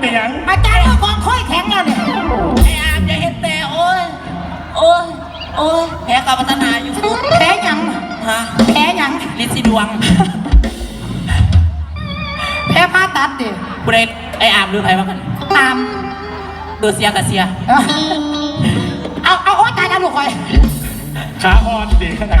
เป็นหยังอาจารย์ก็กองค่อยแข็งแล้วเนี่ยไอ้อามจะเห็นแต่โอ้ยโอ้ยโอ้ยแพ้กับพัฒนาอยู่แพ้หยังฮะแพ้หยังลิซิดวงแพ้ผ้าตัดดิกูเด้ไอ้อามหรือใครบ้างกันตามเดอเซียกับเซีย เอาเอาเอาโอ้ตายแล้วลูกคอย ขาอ่อนดิขนาด